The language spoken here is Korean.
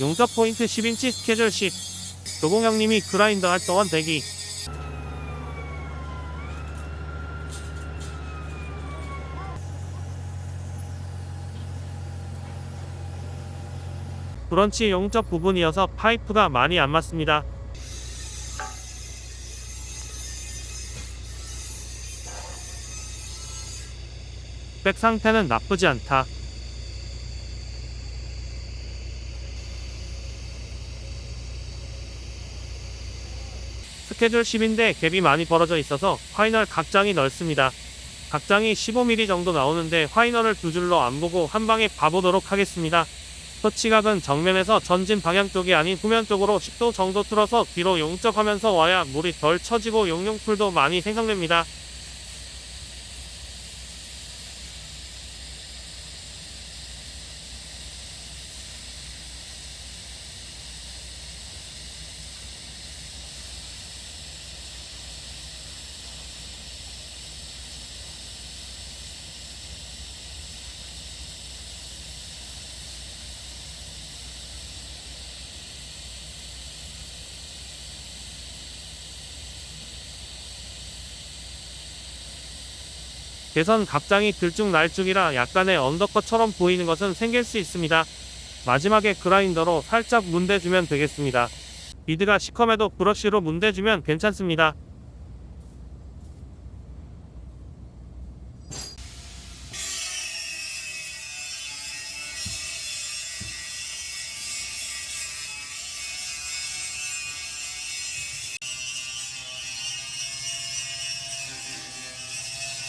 용접 포인트 10인치 스케줄 10 조공형님이 그라인더 할 동안 대기 브런치 용접 부분이어서 파이프가 많이 안 맞습니다. 백 상태는 나쁘지 않다. 스케줄 10인데 갭이 많이 벌어져 있어서 화이널 각장이 넓습니다. 각장이 15mm 정도 나오는데 화이널을 두 줄로 안 보고 한 방에 봐보도록 하겠습니다. 터치각은 정면에서 전진 방향 쪽이 아닌 후면 쪽으로 10도 정도 틀어서 뒤로 용접하면서 와야 물이 덜 처지고 용융풀도 많이 생성됩니다. 개선 각장이 들쭉날쭉이라 약간의 언더컷처럼 보이는 것은 생길 수 있습니다. 마지막에 그라인더로 살짝 문대주면 되겠습니다. 비드가 시커매도 브러쉬로 문대주면 괜찮습니다.